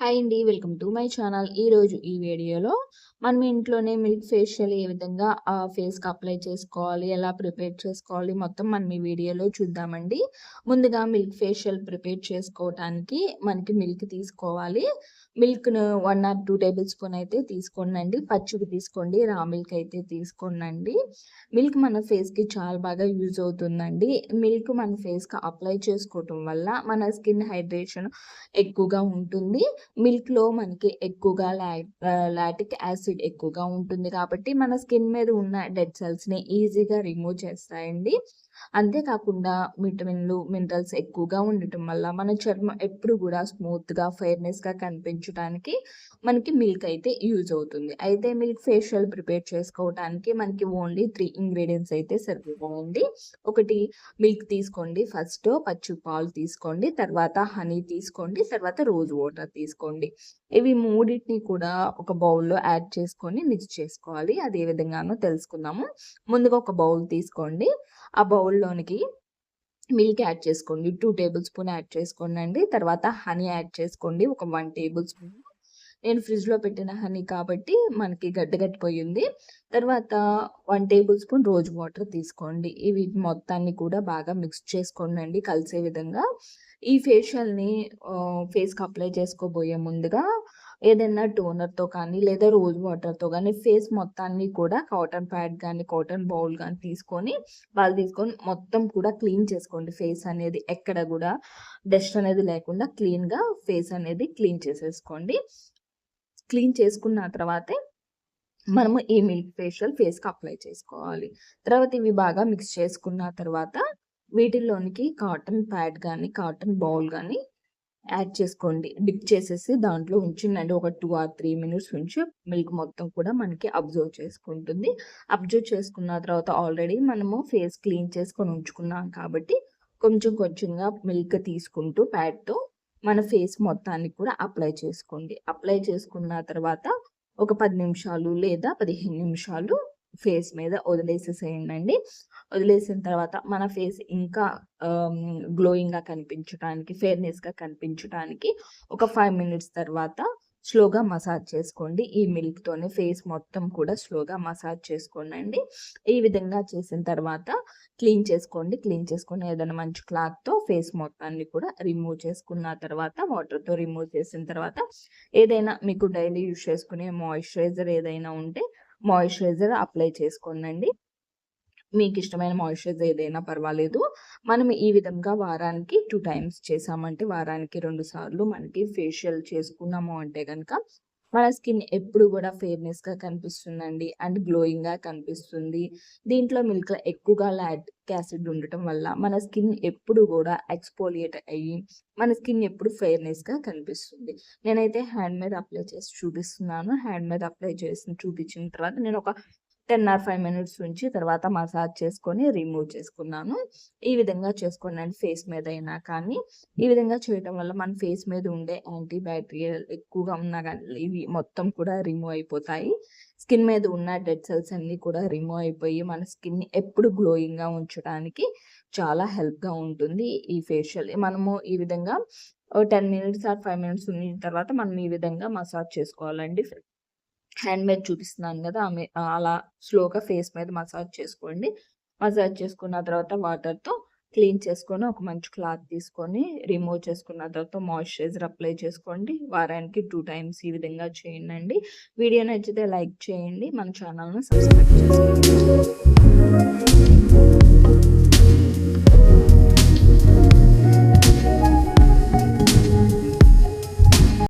Hi అండి welcome to my channel. ఈరోజు ఈ వీడియోలో మనం ఇంట్లోనే మిల్క్ ఫేషియల్ ఏ విధంగా ఆ ఫేస్కి అప్లై చేసుకోవాలి ఎలా ప్రిపేర్ చేసుకోవాలి మొత్తం మనం ఈ వీడియోలో చూద్దామండి. ముందుగా మిల్క్ ఫేషియల్ ప్రిపేర్ చేసుకోవటానికి మనకి మిల్క్ తీసుకోవాలి. మిల్క్ను one or two tablespoon అయితే తీసుకోండి పచ్చివి తీసుకోండి రా మిల్క్ అయితే తీసుకోండి మిల్క్ మన ఫేస్కి చాలా బాగా యూజ్ అవుతుందండి. మిల్క్ మన ఫేస్కి అప్లై చేసుకోవటం వల్ల మన స్కిన్ హైడ్రేషన్ ఎక్కువగా ఉంటుంది. మిల్క్లో మనకి ఎక్కువగా లాటిక్ యాసిడ్ ఎక్కువగా ఉంటుంది కాబట్టి మన స్కిన్ మీద ఉన్న డెడ్ సెల్స్ని ఈజీగా రిమూవ్ చేస్తాయండి. అంతేకాకుండా విటమిన్లు మినరల్స్ ఎక్కువగా ఉండటం వల్ల మన చర్మం ఎప్పుడు కూడా స్మూత్గా ఫెయిర్నెస్గా కనిపించడానికి మనకి మిల్క్ అయితే యూజ్ అవుతుంది. అయితే మిల్క్ ఫేషియల్ ప్రిపేర్ చేసుకోవడానికి మనకి ఓన్లీ త్రీ ఇంగ్రీడియంట్స్ అయితే సరిపోతాయండి. ఒకటి మిల్క్ తీసుకోండి ఫస్ట్ పచ్చి పాలు తీసుకోండి తర్వాత హనీ తీసుకోండి తర్వాత రోజ్ వాటర్ తీసుకోండి. ఇవి మూడింటిని కూడా ఒక బౌల్లో యాడ్ చేసుకొని మిక్స్ చేసుకోవాలి. అది ఏ విధంగానో తెలుసుకుందాము. ముందుగా ఒక బౌల్ తీసుకోండి. ఆ బౌల్ బౌల్లోనికి మిల్క్ యాడ్ చేసుకోండి. టూ టేబుల్ స్పూన్ యాడ్ చేసుకోండి అండి తర్వాత హనీ యాడ్ చేసుకోండి. ఒక వన్ టేబుల్ స్పూన్ నేను ఫ్రిడ్జ్లో పెట్టిన హనీ కాబట్టి మనకి గడ్డగట్టిపోయింది తర్వాత one tablespoon rose water తీసుకోండి. ఇవి మొత్తాన్ని కూడా బాగా మిక్స్ చేసుకోండి అండి కలిసే విధంగా. ఈ ఫేషియల్ని ఫేస్కి అప్లై చేసుకోబోయే ముందుగా ఏదైనా టోనర్తో కానీ లేదా రోజ్ వాటర్తో కానీ ఫేస్ మొత్తాన్ని కూడా కాటన్ ప్యాడ్ కానీ కాటన్ బౌల్ కానీ తీసుకొని వాళ్ళు తీసుకొని మొత్తం కూడా క్లీన్ చేసుకోండి. ఫేస్ అనేది ఎక్కడ కూడా డస్ట్ అనేది లేకుండా క్లీన్గా ఫేస్ అనేది క్లీన్ చేసేసుకోండి. క్లీన్ చేసుకున్న తర్వాతే మనము ఈ మిల్క్ ఫేషియల్ ఫేస్కి అప్లై చేసుకోవాలి. తర్వాత ఇవి బాగా మిక్స్ చేసుకున్న తర్వాత వీటిల్లోనికి కాటన్ ప్యాడ్ కానీ కాటన్ బౌల్ కానీ యాడ్ చేసుకోండి. డిప్ చేసేసి దాంట్లో ఉంచిందండి ఒక టూ ఆర్ త్రీ మినిట్స్ ఉంచి మిల్క్ మొత్తం కూడా మనకి అబ్జర్వ్ చేసుకుంటుంది. అబ్జర్వ్ చేసుకున్న తర్వాత ఆల్రెడీ మనము ఫేస్ క్లీన్ చేసుకొని ఉంచుకున్నాం కాబట్టి కొంచెం కొంచెంగా మిల్క్ తీసుకుంటూ ప్యాడ్తో మన ఫేస్ మొత్తాన్ని కూడా అప్లై చేసుకోండి. అప్లై చేసుకున్న తర్వాత ఒక పది నిమిషాలు లేదా పదిహేను నిమిషాలు ఫేస్ మీద వదిలేసేసేయండి. వదిలేసిన తర్వాత మన ఫేస్ ఇంకా గ్లోయింగ్గా కనిపించడానికి ఫేర్నెస్గా కనిపించడానికి ఒక ఫైవ్ మినిట్స్ తర్వాత స్లోగా మసాజ్ చేసుకోండి. ఈ మిల్క్తోనే ఫేస్ మొత్తం కూడా స్లోగా మసాజ్ చేసుకోండి ఈ విధంగా చేసిన తర్వాత క్లీన్ చేసుకోండి. క్లీన్ చేసుకుని ఏదైనా మంచి క్లాత్తో ఫేస్ మొత్తాన్ని కూడా రిమూవ్ చేసుకున్న తర్వాత వాటర్తో రిమూవ్ చేసిన తర్వాత ఏదైనా మీకు డైలీ యూజ్ చేసుకునే మాయిశ్చరైజర్ ఏదైనా ఉంటే మాయిశ్చరైజర్ అప్లై చేసుకోండి మీకు ఇష్టమైన మాయిశ్చరైజర్ ఏదైనా పర్వాలేదు. మనం ఈ విధంగా వారానికి టూ టైమ్స్ చేసామంటే వారానికి రెండు సార్లు మనకి ఫేషియల్ చేసుకున్నాము అంటే కనుక మన స్కిన్ ఎప్పుడు కూడా ఫేర్నెస్గా కనిపిస్తుందండి. అండ్ గ్లోయింగ్గా కనిపిస్తుంది. దీంట్లో మిల్క్ ఎక్కువగా లాక్టిక్ యాసిడ్ ఉండటం వల్ల మన స్కిన్ ఎప్పుడు కూడా ఎక్స్పోలియేట్ అయ్యి మన స్కిన్ ఎప్పుడు ఫెయిర్నెస్గా కనిపిస్తుంది. నేనైతే హ్యాండ్ మీద అప్లై చేసి చూపిస్తున్నాను. హ్యాండ్ మీద అప్లై చేసి చూపించిన తర్వాత నేను ఒక టెన్ ఆర్ ఫైవ్ మినిట్స్ ఉంచి తర్వాత మసాజ్ చేసుకొని రిమూవ్ చేసుకున్నాను. ఈ విధంగా చేసుకోండి ఫేస్ మీద అయినా కానీ. ఈ విధంగా చేయడం వల్ల మన ఫేస్ మీద ఉండే యాంటీబ్యాక్టీరియల్ ఎక్కువగా ఉన్నా కానీ ఇవి మొత్తం కూడా రిమూవ్ అయిపోతాయి. స్కిన్ మీద ఉన్న డెడ్ సెల్స్ అన్నీ కూడా రిమూవ్ అయిపోయి మన స్కిన్ ఎప్పుడు గ్లోయింగ్గా ఉంచడానికి చాలా హెల్ప్గా ఉంటుంది ఈ ఫేషియల్. మనము ఈ విధంగా ten minutes or five minutes ఉన్న తర్వాత మనం ఈ విధంగా మసాజ్ చేసుకోవాలండి. హ్యాండ్ మీద చూపిస్తున్నాను కదా ఆమె అలా స్లోగా ఫేస్ మీద మసాజ్ చేసుకోండి. మసాజ్ చేసుకున్న తర్వాత వాటర్తో క్లీన్ చేసుకొని ఒక మంచి క్లాత్ తీసుకొని రిమూవ్ చేసుకున్న తర్వాత మాయిశ్చరైజర్ అప్లై చేసుకోండి. వారానికి టూ టైమ్స్ ఈ విధంగా చేయండి వీడియో నచ్చితే లైక్ చేయండి. మన ఛానల్ను సబ్స్క్రైబ్ చేసుకోండి.